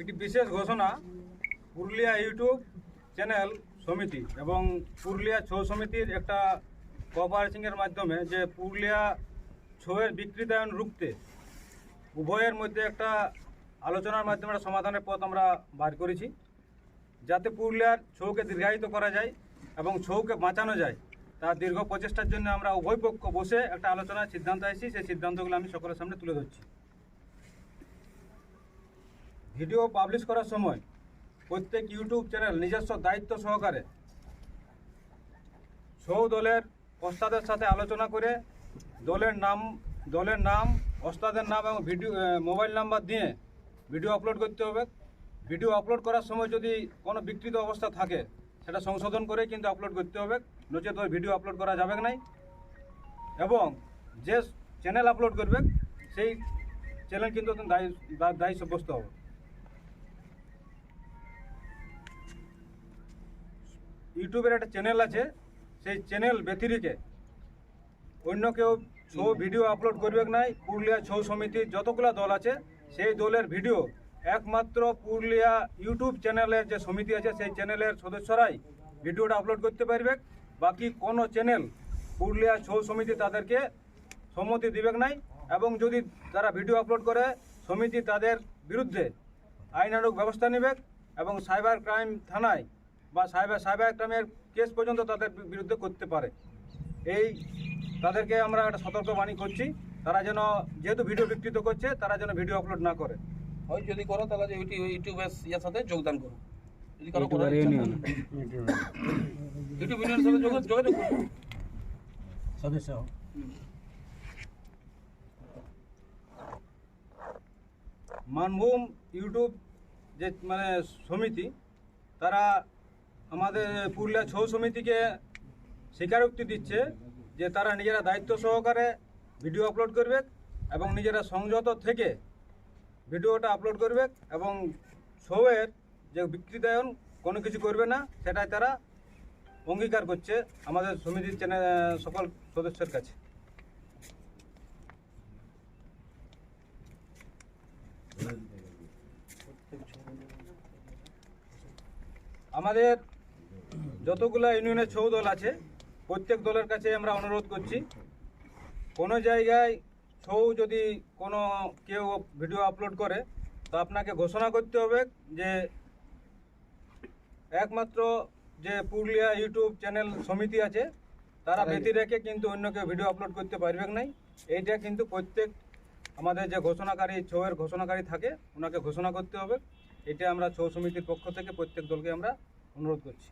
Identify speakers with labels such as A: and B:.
A: একটি বিশেষ ঘোষণা পুরুলিয়া ইউটিউব চ্যানেল সমিতি এবং পুরুলিয়া ছৌ সমিতির একটা কোঅপারেশনের মাধ্যমে যে পুরুলিয়া ছৌয়ের বিকৃতায়ন রুখতে উভয়ের মধ্যে একটা আলোচনার মাধ্যমে একটা সমাধানের পথ আমরা বার করেছি। যাতে পুরুলিয়ার ছৌকে দীর্ঘায়িত করা যায় এবং ছৌকে বাঁচানো যায়, তার দীর্ঘ প্রচেষ্টার জন্য আমরা উভয় পক্ষ বসে একটা আলোচনার সিদ্ধান্ত এসেছি সেই সিদ্ধান্তগুলো আমি সকলের সামনে তুলে ধরছি। ভিডিও পাবলিশ করার সময় প্রত্যেক ইউটিউব চ্যানেল নিজস্ব দায়িত্ব সহকারে সৌ দলের ওস্তাদের সাথে আলোচনা করে দলের নাম দলের নাম, ওস্তাদের নাম এবং ভিডিও মোবাইল নাম্বার দিয়ে ভিডিও আপলোড করতে হবে। ভিডিও আপলোড করার সময় যদি কোনো বিকৃত অবস্থা থাকে, সেটা সংশোধন করে কিন্তু আপলোড করতে হবে। নচেত ভিডিও আপলোড করা যাবে নাই। এবং যে চ্যানেল আপলোড করবে, সেই চ্যানেল কিন্তু দায়ী দায়ী সাব্যস্ত হবে। ইউটিউবের একটা চ্যানেল আছে, সেই চ্যানেল ব্যতিরিকে। অন্য কেউ ছৌ ভিডিও আপলোড করবে নাই, পুরুলিয়া ছৌ সমিতির যতগুলো দল আছে, সেই দলের ভিডিও একমাত্র পুরুলিয়া ইউটিউব চ্যানেলের যে সমিতি আছে, সেই চ্যানেলের সদস্যরাই ভিডিওটা আপলোড করতে পারবে। বাকি কোনো চ্যানেল পুরুলিয়া ছৌ সমিতি তাদেরকে সম্মতি দিবে নাই, এবং যদি তারা ভিডিও আপলোড করে, সমিতি তাদের বিরুদ্ধে আইনানুগ ব্যবস্থা নেবে এবং সাইবার ক্রাইম থানায় বা সাইবার সাইবার ক্রাইমের কেস পর্যন্ত তাদের বিরুদ্ধে করতে পারে। এই তাদেরকে আমরা একটা সতর্কবাণী করছি তারা যেন যেহেতু ভিডিও বিকৃত করছে তারা যেন ভিডিও আপলোড না করে।
B: হয় যদি করো তাহলে যে ইউটিউব ইউটিউবের ইয়ার সাথে যোগদান করো। যদি ইউটিউব ইউনিয়নের সাথে যোগা- যোগাযোগ করো।
C: সদস্য
A: মানভূম ইউটিউব যে মানে সমিতি তারা আমাদের পুরুলিয়া ছৌ সমিতিকে স্বীকারোক্তি দিচ্ছে যে তারা নিজেরা দায়িত্ব সহকারে ভিডিও আপলোড করবে এবং নিজেরা সংযত থেকে ভিডিওটা আপলোড করবে এবং ছৌয়ের যে বিকৃতায়ন কোনো কিছু করবে না, সেটাই তারা অঙ্গীকার করছে আমাদের সমিতির চ্যানেল সকল সদস্যের কাছে। আমাদের যতগুলো ইউনিয়নের ছৌ দল আছে প্রত্যেক দলের কাছে আমরা অনুরোধ করছি কোনো জায়গায় ছৌ যদি কোনো কেউ ভিডিও আপলোড করে তো আপনাকে ঘোষণা করতে হবে যে একমাত্র যে পুরুলিয়া ইউটিউব চ্যানেল সমিতি আছে তারা ব্যতি রেখে কিন্তু অন্য কেউ ভিডিও আপলোড করতে পারবে নাই। এইটা কিন্তু প্রত্যেক আমাদের যে ঘোষণাকারী ছৌয়ের ঘোষণাকারী থাকে ওনাকে ঘোষণা করতে হবে। এটা আমরা ছৌ সমিতির পক্ষ থেকে প্রত্যেক দলকে আমরা অনুরোধ করছি।